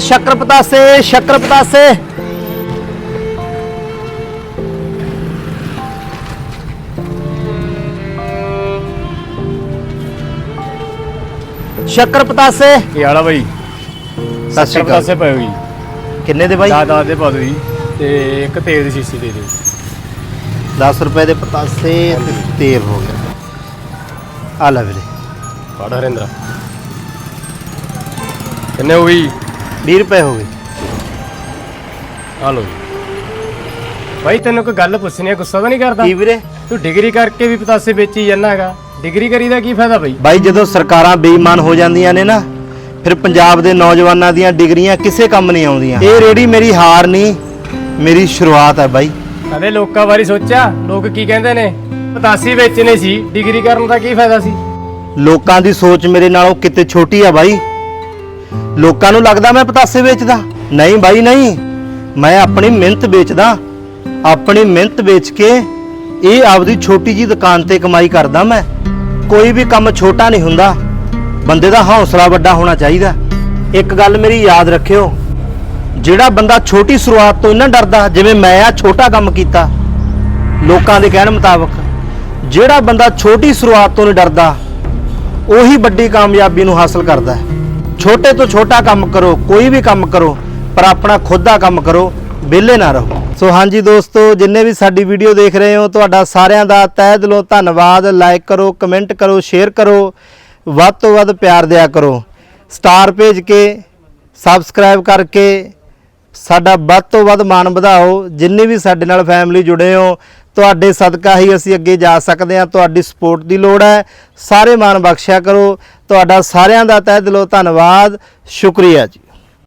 ਸ਼ੱਕਰ ਪਤਾਸੇ ਸ਼ੱਕਰ ਪਤਾਸੇ ਸ਼ੱਕਰ ਪਤਾਸੇ ਕੀ ਹਾਲ ਆ ਬਾਈ? ਸਤਿ ਸ਼੍ਰੀ ਅਕਾਲ। ਪਾਸੇ ਪਏ ਹੋਈ ਕਿੰਨੇ ਦੇ ਬਾਈ? ਦਾ ਦਾ ਪਾ ਦਿਓ ਜੀ। ਤੇ ਇੱਕ ਤੇਲ ਦੀ ਸ਼ੀਸ਼ੀ ਦੇ ਦਿਓ 10 ਰੁਪਏ ਦੇ ਪਤਾਸੇ ਤੇ ਤੇਲ ਹੋ ਗਿਆ। ਆ ਲੈ ਵੀਰੇ। ਫੜ ਹਰਿੰਦਰਾ। ਕਿੰਨੇ ਹੋਈ 20 ਰੁਪਏ ਹੋ ਗਏ। ਆ ਲੋ ਬਾਈ ਤੈਨੂੰ ਕੋਈ ਗੱਲ ਪੁੱਛਣੀ ਹੈ ਗੁੱਸਾ ਤਾਂ ਨਹੀਂ ਕਰਦਾ? ਕੀ ਵੀਰੇ? ਤੂੰ ਡਿਗਰੀ ਕਰਕੇ ਵੀ ਪਤਾਸੇ ਵੇਚੀ ਜਾਂਦਾ ਹੈਗਾ। ਡਿਗਰੀ ਕਰੀ ਦਾ ਕੀ ਫਾਇਦਾ ਬਾਈ? ਬਾਈ ਜਦੋਂ ਸਰਕਾਰਾਂ ਬੇਈਮਾਨ ਹੋ ਜਾਂਦੀਆਂ ਨੇ ਨਾ ਫਿਰ ਪੰਜਾਬ ਦੇ ਨੌਜਵਾਨਾਂ ਦੀਆਂ ਡਿਗਰੀਆਂ ਕਿਸੇ ਕੰਮ ਨਹੀਂ ਆਉਂਦੀਆਂ। ਇਹ ਰੇੜੀ ਮੇਰੀ ਹਾਰ ਨਹੀਂ ਮੇਰੀ ਸ਼ੁਰੂਆਤ ਹੈ ਬਾਈ। ਕਦੇ ਲੋਕਾਂ ਬਾਰੇ ਸੋਚਿਆ? ਲੋਕ ਕੀ ਕਹਿੰਦੇ ਨੇ? ਪਤਾਸੀ ਵੇਚਣੇ ਸੀ ਡਿਗਰੀ ਕਰਨ ਦਾ ਕੀ ਫਾਇਦਾ ਸੀ? ਲੋਕਾਂ ਦੀ ਸੋਚ ਮੇਰੇ ਨਾਲੋਂ ਕਿਤੇ ਛੋਟੀ ਆ ਬਾਈ। ਲੋਕਾਂ ਨੂੰ ਲੱਗਦਾ ਮੈਂ ਪਤਾਸੇ ਵੇਚਦਾ। ਨਹੀਂ ਬਾਈ, ਨਹੀਂ। ਮੈਂ ਆਪਣੀ ਮਿਹਨਤ ਵੇਚਦਾ। ਆਪਣੀ ਮਿਹਨਤ ਵੇਚ ਕੇ ਇਹ ਆਪਦੀ ਛੋਟੀ ਜੀ ਦੁਕਾਨ ਤੇ ਕਮਾਈ ਕਰਦਾ ਮੈਂ। ਕੋਈ ਵੀ ਕੰਮ ਛੋਟਾ ਨਹੀਂ ਹੁੰਦਾ। ਬੰਦੇ ਦਾ ਹੌਸਲਾ ਵੱਡਾ ਹੋਣਾ ਚਾਹੀਦਾ। ਇੱਕ ਗੱਲ ਮੇਰੀ ਯਾਦ ਰੱਖਿਓ। ਜਿਹੜਾ ਬੰਦਾ ਛੋਟੀ ਸ਼ੁਰੂਆਤ ਤੋਂ ਇੰਨਾ ਡਰਦਾ, ਜਿਵੇਂ ਮੈਂ ਆ, ਛੋਟਾ ਕੰਮ ਕੀਤਾ। ਲੋਕਾਂ ਦੇ ਕਹਿਣ ਮੁਤਾਬਕ, ਜਿਹੜਾ ਬੰਦਾ ਛੋਟੀ ਸ਼ੁਰੂਆਤ ਤੋਂ ਨਹੀਂ ਡਰਦਾ, ਉਹੀ ਵੱਡੀ ਕਾਮਯਾਬੀ ਨੂੰ ਹਾਸਲ ਕਰਦਾ ਹੈ। ਛੋਟੇ ਤੋਂ ਛੋਟਾ ਕੰਮ ਕਰੋ, ਕੋਈ ਵੀ ਕੰਮ ਕਰੋ, ਪਰ ਆਪਣਾ ਖੁਦ ਦਾ ਕੰਮ ਕਰੋ, ਵਿਹਲੇ ਨਾ ਰਹੋ। ਸੋ ਹਾਂਜੀ ਦੋਸਤੋ, ਜਿੰਨੇ ਵੀ ਸਾਡੀ ਵੀਡੀਓ ਦੇਖ ਰਹੇ ਹੋ, ਤੁਹਾਡਾ ਸਾਰਿਆਂ ਦਾ ਤਹਿ ਦਿਲੋਂ ਧੰਨਵਾਦ। ਲਾਈਕ ਕਰੋ ਕਮੈਂਟ ਕਰੋ ਸ਼ੇਅਰ ਕਰੋ, ਵੱਧ ਤੋਂ ਵੱਧ ਪਿਆਰ ਦਿਆ ਕਰੋ। ਸਟਾਰ ਭੇਜ ਕੇ ਸਬਸਕ੍ਰਾਈਬ ਕਰਕੇ, ਸਾਡਾ ਵੱਧ ਤੋਂ ਵੱਧ ਮਾਣ ਵਧਾਓ। ਜਿੰਨੇ ਵੀ ਸਾਡੇ ਨਾਲ ਫੈਮਿਲੀ ਜੁੜੇ ਹੋ ਤੁਹਾਡੇ ਸਦਕਾ ਹੀ ਅਸੀਂ ਅੱਗੇ ਜਾ ਸਕਦੇ ਹਾਂ। ਤੁਹਾਡੀ ਸਪੋਰਟ ਦੀ ਲੋੜ ਹੈ। ਸਾਰੇ ਮਾਣ ਬਖਸ਼ਿਆ ਕਰੋ। ਤੁਹਾਡਾ ਸਾਰਿਆਂ ਦਾ ਤਹਿ ਦਿਲੋਂ ਧੰਨਵਾਦ। ਸ਼ੁਕਰੀਆ ਜੀ।